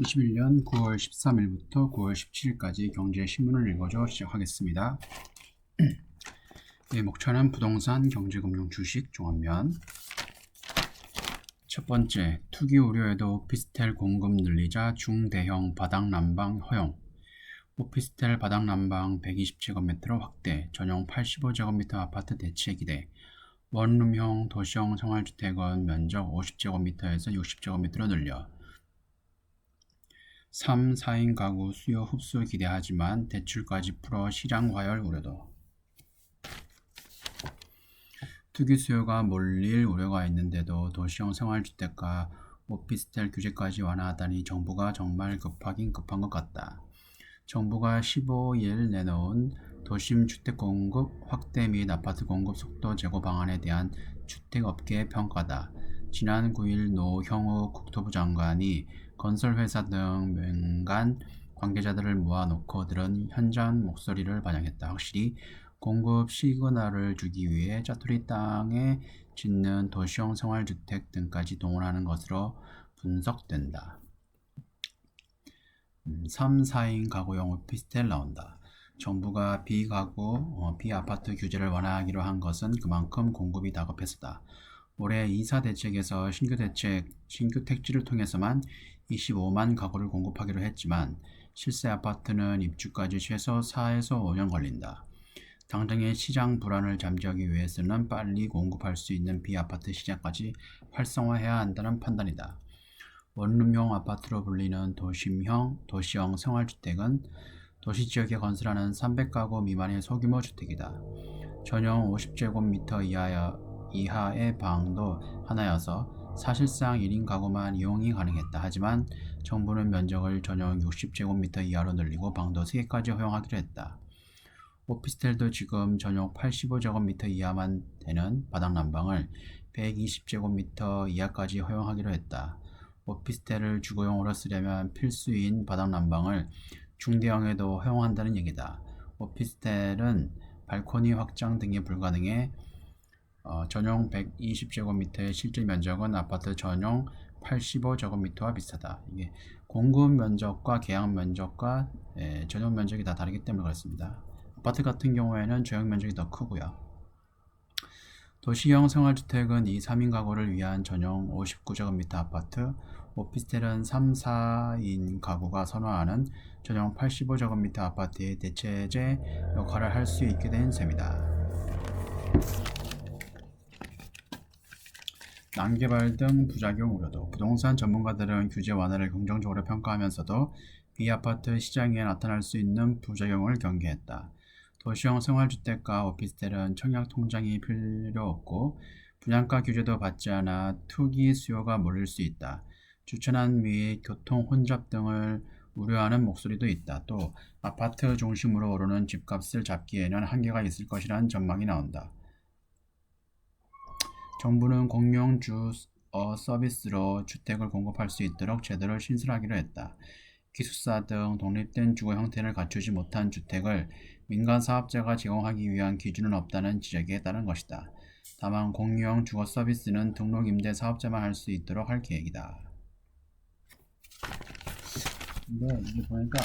21년 9월 13일부터 9월 17일까지 경제신문을 읽어줘 시작하겠습니다. 네, 목차는 부동산, 경제금융, 주식, 종합면. 첫 번째, 투기 우려에도 오피스텔 공급 늘리자 중대형 바닥 난방 허용. 오피스텔 바닥 난방 120제곱미터로 확대, 전용 85제곱미터 아파트 대체 기대. 원룸형 도시형 생활주택은 면적 50제곱미터에서 60제곱미터로 늘려 3, 4인 가구 수요 흡수 기대하지만 대출까지 풀어 시장 과열 우려도 투기 수요가 몰릴 우려가 있는데도 도시형 생활주택과 오피스텔 규제까지 완화하다니 정부가 정말 급하긴 급한 것 같다. 정부가 15일 내놓은 도심 주택 공급 확대 및 아파트 공급 속도 제고 방안에 대한 주택업계 평가다. 지난 9일 노형우 국토부 장관이 건설회사 등 민간 관계자들을 모아놓고 들은 현장 목소리를 반영했다. 확실히 공급 시그널을 주기 위해 짜투리 땅에 짓는 도시형 생활주택 등까지 동원하는 것으로 분석된다. 3, 4인 가구용 오피스텔 나온다. 정부가 비가구, 어, 비아파트 규제를 완화하기로 한 것은 그만큼 공급이 다급해서다. 올해 이사 대책에서 신규 대책, 신규 택지를 통해서만 25만 가구를 공급하기로 했지만 실세 아파트는 입주까지 최소 4에서 5년 걸린다. 당장의 시장 불안을 잠재우기 위해서는 빨리 공급할 수 있는 비아파트 시장까지 활성화해야 한다는 판단이다. 원룸형 아파트로 불리는 도심형, 도시형 생활주택은 도시 지역에 건설하는 300가구 미만의 소규모 주택이다. 전용 50제곱미터 이하여, 이하의 방도 하나여서 사실상 1인 가구만 이용이 가능했다. 하지만 정부는 면적을 전용 60제곱미터 이하로 늘리고 방도 3개까지 허용하기로 했다. 오피스텔도 지금 전용 85제곱미터 이하만 되는 바닥 난방을 120제곱미터 이하까지 허용하기로 했다. 오피스텔을 주거용으로 쓰려면 필수인 바닥 난방을 중대형에도 허용한다는 얘기다. 오피스텔은 발코니 확장 등이 불가능해 어, 전용 120제곱미터의 실제 면적은 아파트 전용 85제곱미터와 비슷하다. 이게 공급 면적과 계약 면적과 예, 전용 면적이 다 다르기 때문에 그렇습니다. 아파트 같은 경우에는 조형 면적이 더 크고요. 도시형 생활주택은 2, 3인 가구를 위한 전용 59제곱미터 아파트, 오피스텔은 3, 4인 가구가 선호하는 전용 85제곱미터 아파트의 대체제 역할을 할 수 있게 된 셈이다. 난개발 등 부작용 우려도 부동산 전문가들은 규제 완화를 긍정적으로 평가하면서도 비아파트 시장에 나타날 수 있는 부작용을 경계했다. 도시형 생활주택과 오피스텔은 청약 통장이 필요 없고 분양가 규제도 받지 않아 투기 수요가 몰릴 수 있다. 주차난 및 교통 혼잡 등을 우려하는 목소리도 있다. 또 아파트 중심으로 오르는 집값을 잡기에는 한계가 있을 것이라는 전망이 나온다. 정부는 공용 주 어, 서비스로 주택을 공급할 수 있도록 제도를 신설하기로 했다. 기숙사 등 독립된 주거 형태를 갖추지 못한 주택을 민간 사업자가 제공하기 위한 기준은 없다는 지적에 따른 것이다. 다만 공유형 주거 서비스는 등록 임대 사업자만 할 수 있도록 할 계획이다. 근데 이게 보니까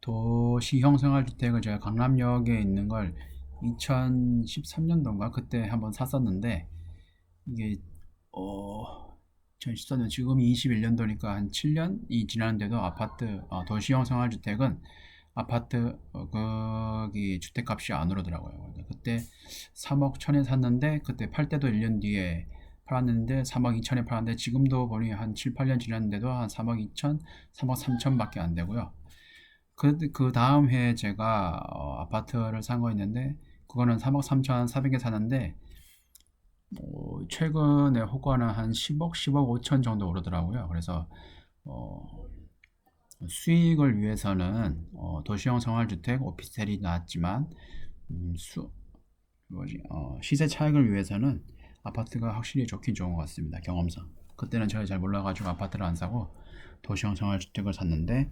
도시형 생활주택을 제가 강남역에 있는 걸 2013년도인가 그때 한번 샀었는데 이게 어 2014년 지금 21년도니까 한 7년이 지났는데도 아파트 어, 도시형 생활주택은 아파트 어, 거기 주택값이 안 오르더라고요. 그때 3억 천에 샀는데 그때 팔 때도 1년 뒤에 팔았는데 3억 2천에 팔았는데 지금도 보니 한 7, 8년 지났는데도 한 3억 2천, 3억 3천밖에 안 되고요. 그, 그 다음 해에 제가 어, 아파트를 산거 있는데 그거는 3억 3천 4백에 샀는데 뭐 최근에 호가는 한 10억, 10억 5천 정도 오르더라고요. 그래서 어, 수익을 위해서는 어, 도시형 생활주택, 오피스텔이 나왔지만 음, 수, 뭐지, 어, 시세 차익을 위해서는 아파트가 확실히 좋긴 좋은 것 같습니다. 경험상. 그때는 제가 잘 몰라가지고 아파트를 안 사고 도시형 생활주택을 샀는데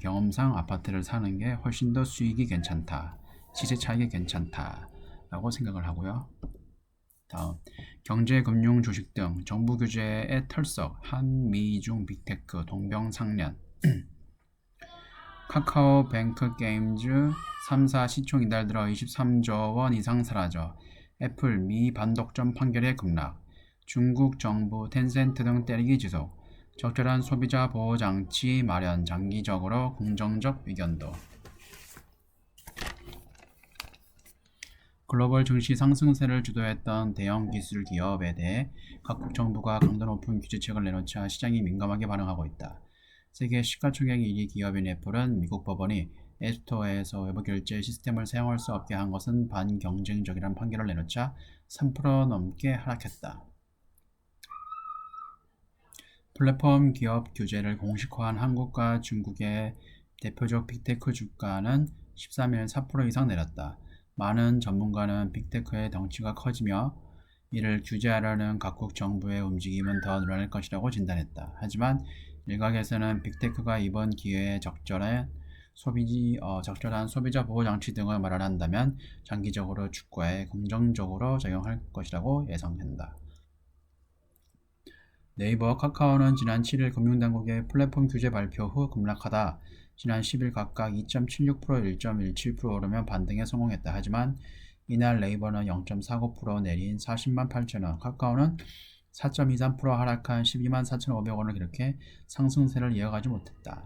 경험상 아파트를 사는 게 훨씬 더 수익이 괜찮다. 시세 차익이 괜찮다. 라고 생각을 하고요. 다음 경제, 금융, 주식 등 정부 규제의 털썩 한미중 빅테크 동병상련 카카오 뱅크 게임즈 3사 시총 이달 들어 23조 원 이상 사라져 애플 미 반독점 판결에 급락 중국 정부 텐센트 등 때리기 지속 적절한 소비자 보호 장치 마련 장기적으로 긍정적 의견도 글로벌 증시 상승세를 주도했던 대형 기술 기업에 대해 각국 정부가 강도 높은 규제책을 내놓자 시장이 민감하게 반응하고 있다. 세계 시가총액 1위 기업인 애플은 미국 법원이 앱스토어에서 외부 결제 시스템을 사용할 수 없게 한 것은 반경쟁적이라는 판결을 내놓자 3% 넘게 하락했다. 플랫폼 기업 규제를 공식화한 한국과 중국의 대표적 빅테크 주가는 13일 4% 이상 내렸다. 많은 전문가는 빅테크의 덩치가 커지며 이를 규제하려는 각국 정부의 움직임은 더 늘어날 것이라고 진단했다. 하지만 일각에서는 빅테크가 이번 기회에 적절한 소비 어, 적절한 소비자 보호 장치 등을 마련한다면 장기적으로 주가에 긍정적으로 작용할 것이라고 예상된다. 네이버, 카카오는 지난 7일 금융당국의 플랫폼 규제 발표 후 급락하다 지난 10일 각각 2.76% 1.17% 오르며 반등에 성공했다. 하지만 이날 네이버는 0.49% 내린 40만 8천원, 카카오는 4.23% 하락한 12만 4,500원을 기록해 상승세를 이어가지 못했다.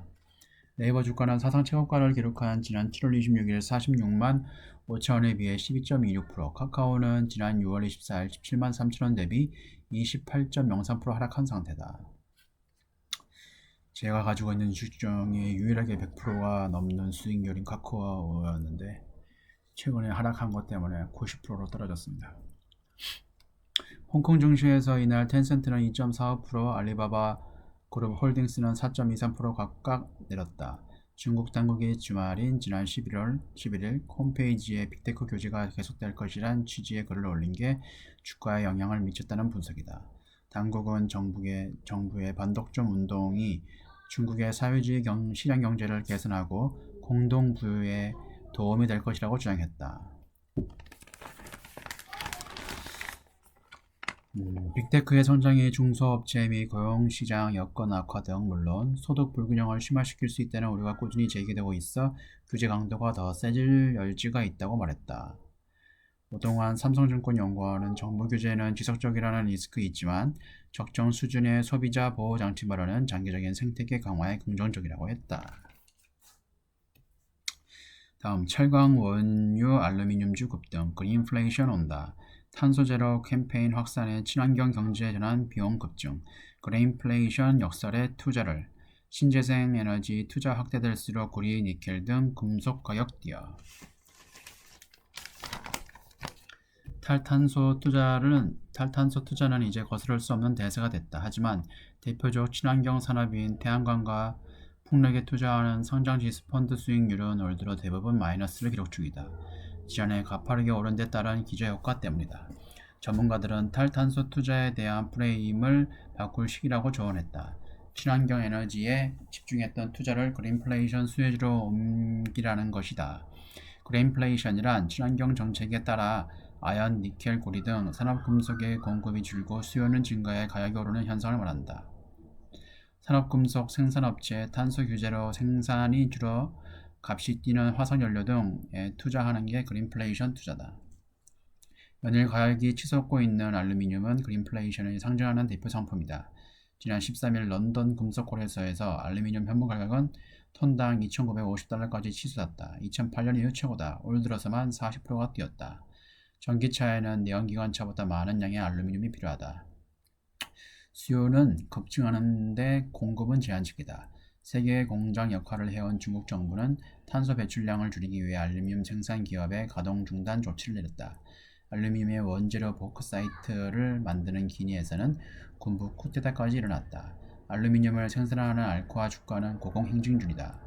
네이버 주가는 사상 최고가를 기록한 지난 7월 26일 46만 5천원에 비해 12.26%, 카카오는 지난 6월 24일 17만 3천원 대비 28.03% 하락한 상태다. 제가 가지고 있는 주식 중에 유일하게 100%가 넘는 수익률인 카카오였는데 최근에 하락한 것 때문에 90%로 떨어졌습니다. 홍콩 증시에서 이날 텐센트는 2.45%, 알리바바 그룹 홀딩스는 4.23% 각각 내렸다. 중국 당국이 주말인 지난 11월 11일 홈페이지에 빅테크 교제가 계속될 것이란 취지의 글을 올린 게 주가에 영향을 미쳤다는 분석이다. 당국은 정부의, 정부의 반독점 운동이 중국의 사회주의 경, 시장 경제를 개선하고 공동 부유에 도움이 될 것이라고 주장했다. 음, 빅테크의 성장이 중소업체 및 고용시장 여건 악화 등 물론 소득 불균형을 심화시킬 수 있다는 우려가 꾸준히 제기되고 있어 규제 강도가 더 세질 여지가 있다고 말했다. 그동안 삼성증권 연구원은 정부 규제는 지속적이라는 리스크 있지만 적정 수준의 소비자 보호 장치 마련은 장기적인 생태계 강화에 긍정적이라고 했다. 다음 철강, 원유, 알루미늄주 급등, 그린플레이션 온다. 탄소 제로 캠페인 확산에 친환경 경제 전환 비용 급증, 그레인플레이션 역설의 투자를, 신재생 에너지 투자 확대될수록 구리, 니켈 등 금속 가격 뛰어. 탈탄소 투자는 탈탄소 투자는 이제 거스를 수 없는 대세가 됐다. 하지만 대표적 친환경 산업인 태양광과 풍력에 투자하는 성장지수 펀드 수익률은 올 들어 대부분 마이너스를 기록 중이다. 지난해 가파르게 오른 데 따른 기저효과 때문이다. 전문가들은 탈탄소 투자에 대한 프레임을 바꿀 시기라고 조언했다. 친환경 에너지에 집중했던 투자를 그린플레이션 수혜주로 옮기라는 것이다. 그린플레이션이란 친환경 정책에 따라 아연, 니켈, 고리 등 산업금속의 공급이 줄고 수요는 증가해 가격이 오르는 현상을 말한다. 산업금속 생산업체 탄소 규제로 생산이 줄어 값이 뛰는 화석연료 등에 투자하는 게 그린플레이션 투자다. 연일 가격이 치솟고 있는 알루미늄은 그린플레이션을 상징하는 대표 상품이다. 지난 13일 런던 금속거래소에서 알루미늄 현무 가격은 톤당 2,950달러까지 치솟았다. 2008년 이후 최고다. 올 들어서만 40%가 뛰었다. 전기차에는 내연기관차보다 많은 양의 알루미늄이 필요하다. 수요는 급증하는데 공급은 제한적이다. 세계 공장 역할을 해온 중국 정부는 탄소 배출량을 줄이기 위해 알루미늄 생산 기업의 가동 중단 조치를 내렸다. 알루미늄의 원재료 보크사이트를 만드는 기니에서는 군부 쿠데타까지 일어났다. 알루미늄을 생산하는 알코아 주가는 고공행진 중이다.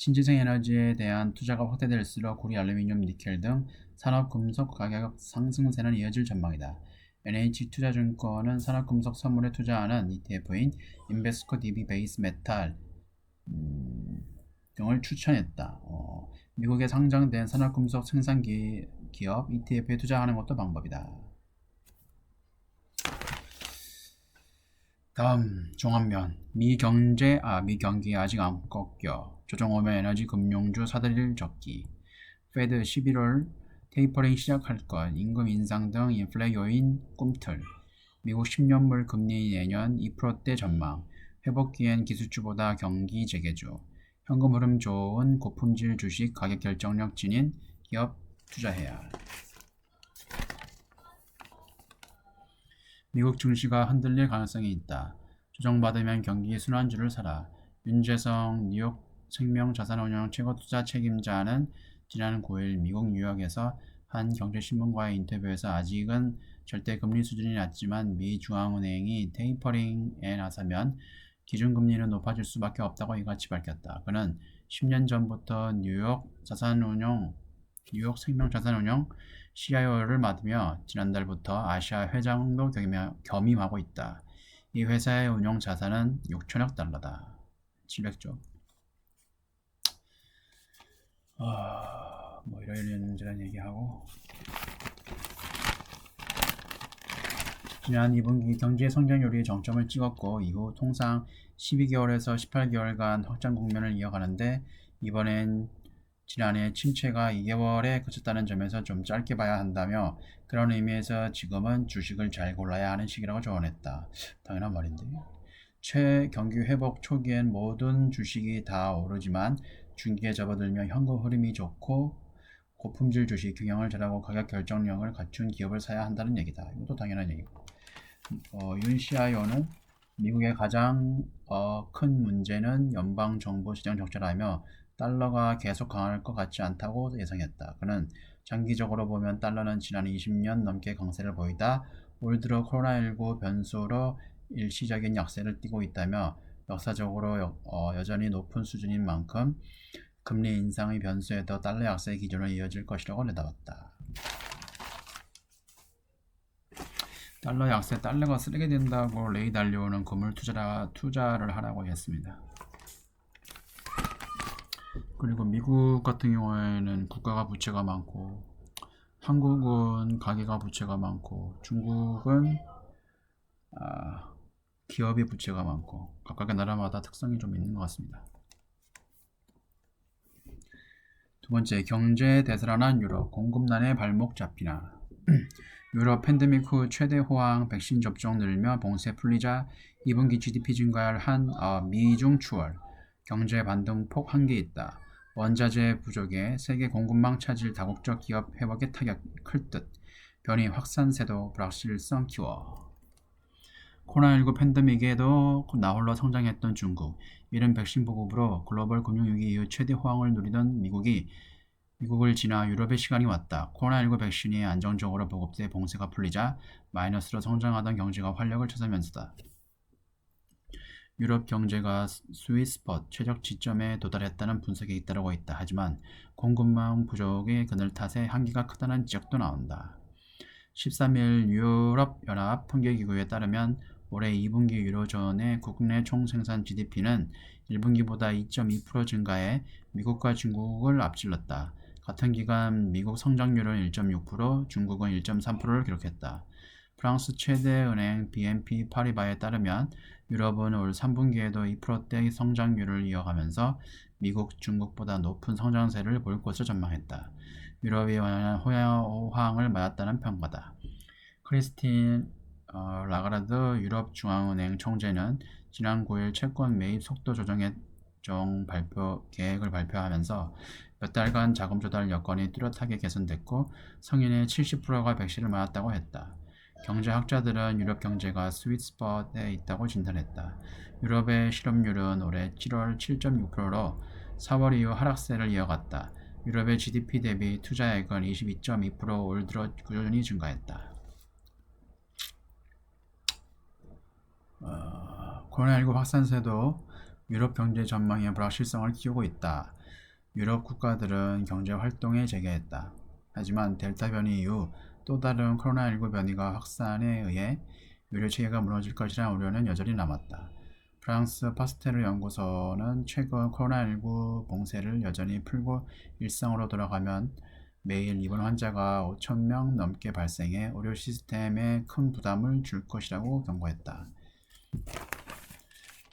신재생 에너지에 대한 투자가 확대될수록 구리, 알루미늄, 니켈 등 산업 금속 가격 상승세는 이어질 전망이다. NH투자증권은 산업금속 선물에 투자하는 ETF인 인베스코 DB 베이스 메탈 음, 등을 추천했다. 어, 미국에 상장된 산업금속 생산 기, 기업 ETF에 투자하는 것도 방법이다. 다음 종합면. 미경제 아 미경기 아직 안 꺾여. 조정오면 에너지 금융주 사들일 적기. 페드 11월 테이퍼링 시작할 것. 임금 인상 등 인플레 요인 꿈틀. 미국 10년물 금리 내년 2%대 전망. 회복기엔 기술주보다 경기 재개주. 현금 흐름 좋은 고품질 주식 가격 결정력 지닌 기업 투자해야 미국 증시가 흔들릴 가능성이 있다. 조정받으면 경기 순환주를 사라. 윤재성 뉴욕 생명자산운용 최고 투자 책임자는 지난 9일 미국 뉴욕에서 한 경제신문과의 인터뷰에서 아직은 절대 금리 수준이 낮지만 미 중앙은행이 테이퍼링에 나서면 기준금리는 높아질 수밖에 없다고 이같이 밝혔다. 그는 10년 전부터 뉴욕 자산운용 뉴욕 생명자산운용 CIO를 맡으며 지난달부터 아시아 회장도 겸임하고 있다. 이 회사의 운용 자산은 6천억 달러다. 700조. 아, 뭐 이런 얘기하고 지난 2분기 경제 성장률이 정점을 찍었고 이후 통상 12개월에서 18개월간 확장 국면을 이어가는데 이번엔 지난해 침체가 2개월에 그쳤다는 점에서 좀 짧게 봐야 한다며 그런 의미에서 지금은 주식을 잘 골라야 하는 시기라고 조언했다. 당연한 말인데. 최 경기 회복 초기엔 모든 주식이 다 오르지만 중기에 접어들며 현금 흐름이 좋고 고품질 주식 경영을 잘하고 가격 결정력을 갖춘 기업을 사야 한다는 얘기다. 이것도 당연한 얘기고. 어, 윤 CIO는 미국의 가장 어, 큰 문제는 연방 정부 시장 적자라며 달러가 계속 강할 것 같지 않다고 예상했다. 그는 장기적으로 보면 달러는 지난 20년 넘게 강세를 보이다 올 들어 코로나19 변수로 일시적인 약세를 띠고 있다며 역사적으로 여, 어, 여전히 높은 수준인 만큼 금리 인상의 변수에도 달러 약세 기준으로 이어질 것이라고 내다봤다. 달러 약세, 달러가 쓰레기 된다고 레이 달려오는 금을 투자라, 투자를 하라고 했습니다. 그리고 미국 같은 경우에는 국가가 부채가 많고 한국은 가계가 부채가 많고 중국은 아, 기업의 부채가 많고 각각의 나라마다 특성이 좀 있는 것 같습니다. 두 번째, 경제 대설환한 유럽, 공급난에 발목 잡히나. 유럽 팬데믹 후 최대 호황 백신 접종 늘며 봉쇄 풀리자 2분기 GDP 증가율 한 어, 미중 추월, 경제 반등폭 한계 있다. 원자재 부족에 세계 공급망 차질 다국적 기업 회복에 타격 클 듯 변이 확산세도 불확실성 키워 코로나19 팬데믹에도 나홀로 성장했던 중국 이른 백신 보급으로 글로벌 금융위기 이후 최대 호황을 누리던 미국이 미국을 지나 유럽의 시간이 왔다. 코로나19 백신이 안정적으로 보급돼 봉쇄가 풀리자 마이너스로 성장하던 경제가 활력을 찾으면서다. 유럽 경제가 스위스폿 최적 지점에 도달했다는 분석이 잇따르고 있다. 하지만 공급망 부족의 그늘 탓에 한계가 크다는 지적도 나온다. 13일 유럽연합 통계기구에 따르면 올해 2분기 유로존의 국내 총생산 GDP는 1분기보다 2.2% 증가해 미국과 중국을 앞질렀다. 같은 기간 미국 성장률은 1.6%, 중국은 1.3%를 기록했다. 프랑스 최대 은행 BNP 파리바에 따르면 유럽은 올 3분기에도 2%대 성장률을 이어가면서 미국, 중국보다 높은 성장세를 볼 것을 전망했다. 유럽이 호황을 맞았다는 평가다. 크리스틴 어, 라가라드 유럽 중앙은행 총재는 지난 9일 채권 매입 속도 조정의 정 발표 계획을 발표하면서 몇 달간 자금 조달 여건이 뚜렷하게 개선됐고 성인의 70%가 백신을 맞았다고 했다. 경제학자들은 유럽 경제가 스위트스팟에 있다고 진단했다. 유럽의 실업률은 올해 7월 7.6%로 4월 이후 하락세를 이어갔다. 유럽의 GDP 대비 투자액은 22.2%올 들어 꾸준히 증가했다. 어, 코로나19 확산세도 유럽 경제 전망의 불확실성을 키우고 있다. 유럽 국가들은 경제 활동에 재개했다. 하지만 델타 변이 이후 또 다른 코로나19 변이가 확산에 의해 의료 체계가 무너질 것이라는 우려는 여전히 남았다. 프랑스 파스테르 연구소는 최근 코로나19 봉쇄를 여전히 풀고 일상으로 돌아가면 매일 입원 환자가 5천 명 넘게 발생해 의료 시스템에 큰 부담을 줄 것이라고 경고했다.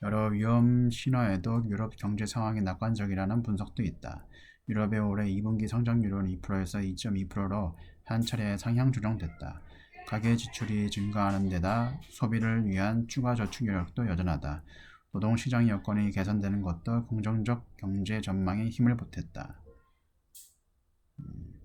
여러 위험 신화에도 유럽 경제 상황이 낙관적이라는 분석도 있다. 유럽의 올해 2분기 성장률은 2%에서 2.2%로 한 차례 상향 조정됐다. 가계 지출이 증가하는 데다 소비를 위한 추가 저축 여력도 여전하다. 노동시장 여건이 개선되는 것도 긍정적 경제 전망에 힘을 보탰다. 음.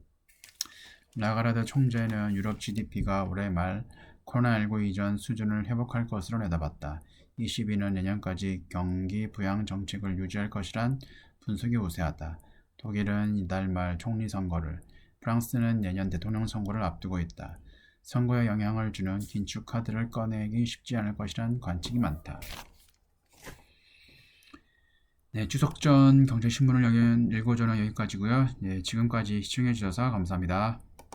라가르드 총재는 유럽 GDP가 올해 말 코로나19 이전 수준을 회복할 것으로 내다봤다. 22는 내년까지 경기 부양 정책을 유지할 것이란 분석이 우세하다. 독일은 이달 말 총리 선거를, 프랑스는 내년 대통령 선거를 앞두고 있다. 선거에 영향을 주는 긴축 카드를 꺼내기 쉽지 않을 것이란 관측이 많다. 네, 추석 전 경제신문을 여긴 읽어줘는 여기까지고요. 네, 지금까지 시청해 주셔서 감사합니다.